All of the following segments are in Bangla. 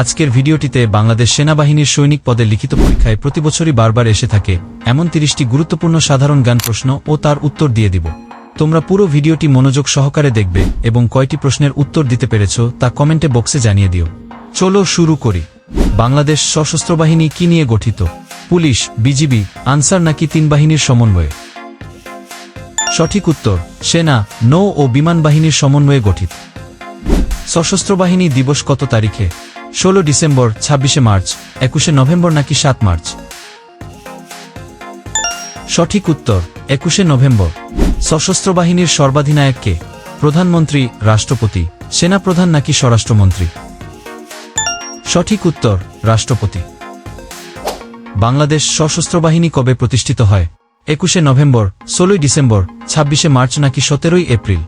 আজকের ভিডিওটিতে বাংলাদেশ সেনাবাহিনীর সৈনিক পদের লিখিত পরীক্ষায় প্রতিবছরই বারবার এসে থাকে এমন তিরিশটি গুরুত্বপূর্ণ সাধারণ জ্ঞান প্রশ্ন ও তার উত্তর দিয়ে দিব। তোমরা পুরো ভিডিওটি মনোযোগ সহকারে দেখবে এবং কয়টি প্রশ্নের উত্তর দিতে পেরেছ তা কমেন্টে বক্সে জানিয়ে দিও। চলো শুরু করি। বাংলাদেশ সশস্ত্র বাহিনী কি নিয়ে গঠিত? পুলিশ, বিজিবি, আনসার নাকি তিন বাহিনীর সমন্বয়ে? সঠিক উত্তর, সেনা, নৌ ও বিমান বাহিনীর সমন্বয়ে গঠিত। সশস্ত্র বাহিনী দিবস কত তারিখে? ষোলো ডিসেম্বর, ছাব্বিশে মার্চ, একুশে নভেম্বর নাকি সাত মার্চ? সঠিক উত্তর, একুশে নভেম্বর। সশস্ত্র বাহিনীর সর্বাধিনায়ক কে প্রধানমন্ত্রী, রাষ্ট্রপতি, সেনাপ্রধান নাকি স্বরাষ্ট্রমন্ত্রী? সঠিক উত্তর, রাষ্ট্রপতি। বাংলাদেশ সশস্ত্র বাহিনী কবে প্রতিষ্ঠিত হয়? একুশে নভেম্বর, ষোলোই ডিসেম্বর, ছাব্বিশে মার্চ নাকি সতেরোই এপ্রিল?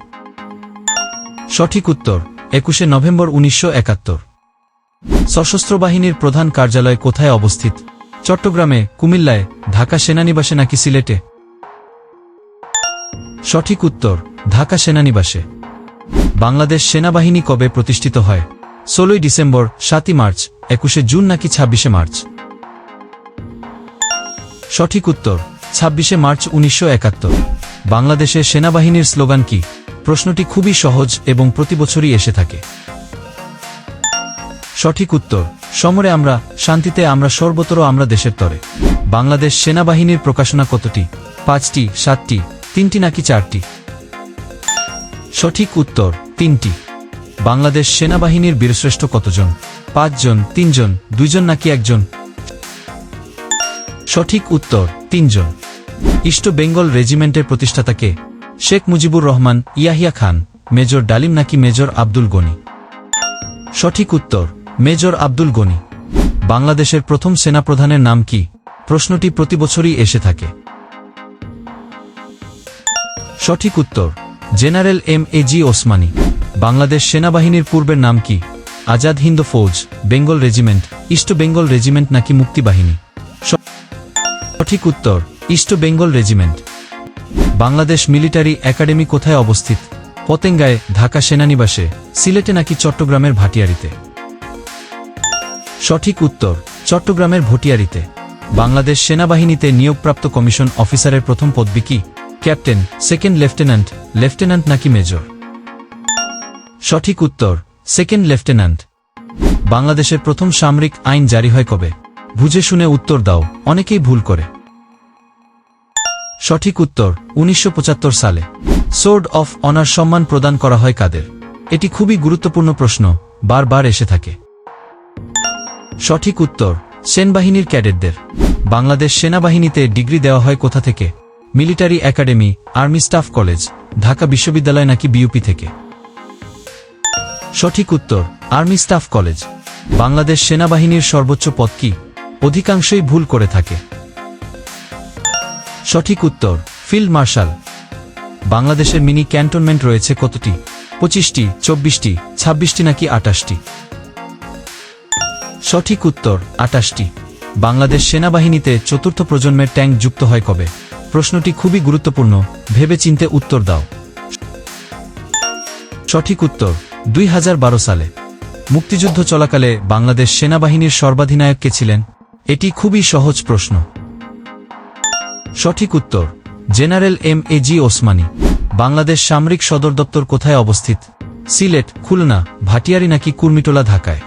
সঠিক উত্তর, একুশে নভেম্বর উনিশশো একাত্তর। সশস্ত্র বাহিনীর প্রধান কার্যালয় কোথায় অবস্থিত? চট্টগ্রামে, কুমিল্লায়, ঢাকা সেনানিবাসে নাকি সিলেটে? সঠিক উত্তর, ঢাকা সেনানিবাসে। বাংলাদেশ সেনাবাহিনী কবে প্রতিষ্ঠিত হয়? ষোলোই ডিসেম্বর, সাতই মার্চ, একুশে জুন নাকি ছাব্বিশে মার্চ? সঠিক উত্তর, ছাব্বিশে মার্চ উনিশশো বাংলাদেশের সেনাবাহিনীর স্লোগান কি? প্রশ্নটি খুবই সহজ এবং প্রতি বছরই এসে থাকে। সঠিক উত্তর, সমরে আমরা, শান্তিতে আমরা সর্বতর আমরা দেশের তরে। বাংলাদেশ সেনাবাহিনীর প্রকাশনা কতটি? পাঁচটি, সাতটি, তিনটি নাকি চারটি? সঠিক উত্তর, তিনটি। বাংলাদেশ সেনাবাহিনীর বীরশ্রেষ্ঠ কতজন? পাঁচজন, তিনজন দুইজন নাকি একজন? সঠিক উত্তর, তিনজন। ইস্ট বেঙ্গল রেজিমেন্টের প্রতিষ্ঠাতাকে শেখ মুজিবুর রহমান, ইয়াহিয়া খান, মেজর ডালিম নাকি মেজর আব্দুল গনি? সঠিক উত্তর মেজর আব্দুল গনি। বাংলাদেশের প্রথম সেনাপ্রধানের নাম কি? প্রশ্নটি প্রতি বছরই এসে থাকে। সঠিক উত্তর, general M A G Osmani. Bangladesh সেনাবাহিনীর পূর্বের নাম কি? Azad Hind Fauj, Bengal regiment, east Bengal regiment নাকি মুক্তিবাহিনী? সঠিক উত্তর, east Bengal regiment. Bangladesh military academy কোথায় অবস্থিত? পতেঙ্গায়, ঢাকা সেনানিবাসে, সিলেটে নাকি চট্টগ্রামের ভাটিয়ারিতে? সঠিক উত্তর চট্টগ্রামের ভটিয়ারিতে। বাংলাদেশ সেনাবাহিনীতে নিয়োগপ্রাপ্ত কমিশন অফিসারের প্রথম পদবি কি? ক্যাপ্টেন, সেকেন্ড লেফটেন্যান্ট লেফটেন্যান্ট নাকি মেজর? সঠিক উত্তর, সেকেন্ড লেফটেন্যান্ট। বাংলাদেশের প্রথম সামরিক আইন জারি হয় কবে? বুঝে শুনে উত্তর দাও, অনেকেই ভুল করে। সঠিক উত্তর, উনিশশো পঁচাত্তর সালে। সোর্ড অফ অনার সম্মান প্রদান করা হয় কাদের? এটি খুবই গুরুত্বপূর্ণ প্রশ্ন, বারবার এসে থাকে। সঠিক উত্তর, সেনবাহিনীর ক্যাডেটদের। বাংলাদেশ সেনাবাহিনীতে ডিগ্রি দেওয়া হয় কোথা থেকে? Military academy, army staff college, Dhaka বিশ্ববিদ্যালয় নাকি বিউপি থেকে? সঠিক উত্তর, আর্মি স্টাফ কলেজ। বাংলাদেশ সেনাবাহিনীর সর্বোচ্চ পদ কি? অধিকাংশই ভুল করে থাকে। সঠিক উত্তর, ফিল্ড মার্শাল। বাংলাদেশের মিনি ক্যান্টনমেন্ট রয়েছে কতটি? পঁচিশটি, চব্বিশটি, ছাব্বিশটি নাকি আটাশটি সঠিক উত্তর আটাশটি। বাংলাদেশ সেনাবাহিনীতে চতুর্থ প্রজন্মের ট্যাঙ্ক যুক্ত হয় কবে? প্রশ্নটি খুবই গুরুত্বপূর্ণ ভেবে চিনতে উত্তর দাও। সঠিক উত্তর, দুই হাজার বারো সালে। মুক্তিযুদ্ধ চলাকালে বাংলাদেশ সেনাবাহিনীর সর্বাধিনায়ক কে ছিলেন? এটি খুবই সহজ প্রশ্ন। সঠিক উত্তর, general M A G Osmani. Bangladesh সামরিক সদর দপ্তর কোথায় অবস্থিত? সিলেট, খুলনা, ভাটিয়ারি নাকি কুর্মিটোলা, ঢাকায়?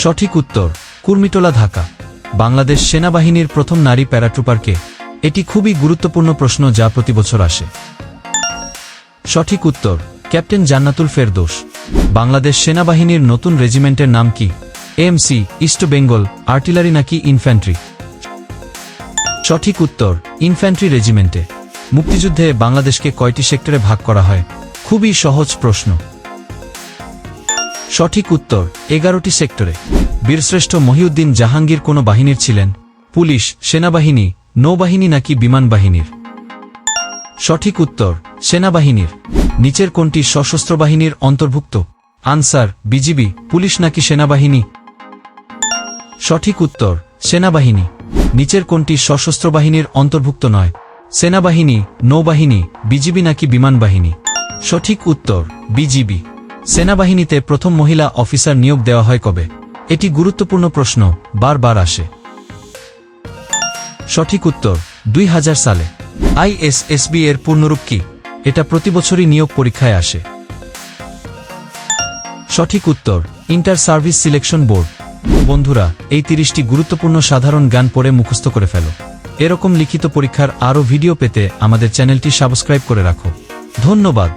সঠিক উত্তর, কুর্মিটোলা, ঢাকা। বাংলাদেশ সেনাবাহিনীর প্রথম নারী প্যারাট্রুপারকে এটি খুবই গুরুত্বপূর্ণ প্রশ্ন যা প্রতি বছর আসে। সঠিক উত্তর, ক্যাপ্টেন জান্নাতুল ফেরদোস। বাংলাদেশ সেনাবাহিনীর নতুন রেজিমেন্টের নাম কি? এমসি ইস্ট বেঙ্গল, আর্টিলারি নাকি ইনফ্যান্ট্রি? সঠিক উত্তর, ইনফ্যান্ট্রি রেজিমেন্টে। মুক্তিযুদ্ধে বাংলাদেশকে কয়টি সেক্টরে ভাগ করা হয়? খুবই সহজ প্রশ্ন। সঠিক উত্তর, এগারোটি সেক্টরে। বীরশ্রেষ্ঠ মহিউদ্দিন জাহাঙ্গীর কোন বাহিনীর ছিলেন? পুলিশ, সেনাবাহিনী, নৌবাহিনী নাকি বিমান বাহিনীর? সঠিক উত্তর, সেনাবাহিনীর। নিচের কোনটি সশস্ত্র বাহিনীর অন্তর্ভুক্ত? আনসার, বিজিবি, পুলিশ নাকি সেনাবাহিনী? সঠিক উত্তর, সেনাবাহিনী। নিচের কোনটি সশস্ত্র বাহিনীর অন্তর্ভুক্ত নয়? সেনাবাহিনী, নৌবাহিনী, বিজিবি নাকি বিমান বাহিনী? সঠিক উত্তর, বিজিবি। সেনাবাহিনীতে প্রথম মহিলা অফিসার নিয়োগ দেওয়া হয় কবে? এটি গুরুত্বপূর্ণ প্রশ্ন, বারবার আসে। সঠিক উত্তর, দুই হাজার সালে। আইএসএসবি এর পূর্ণরূপ কি? এটা প্রতিবছরই নিয়োগ পরীক্ষায় আসে। সঠিক উত্তর, ইন্টার সার্ভিস সিলেকশন বোর্ড। বন্ধুরা, এই তিরিশটি গুরুত্বপূর্ণ সাধারণ গান পড়ে মুখস্থ করে ফেলো। এরকম লিখিত পরীক্ষার আরও ভিডিও পেতে আমাদের চ্যানেলটি সাবস্ক্রাইব করে রাখো। ধন্যবাদ।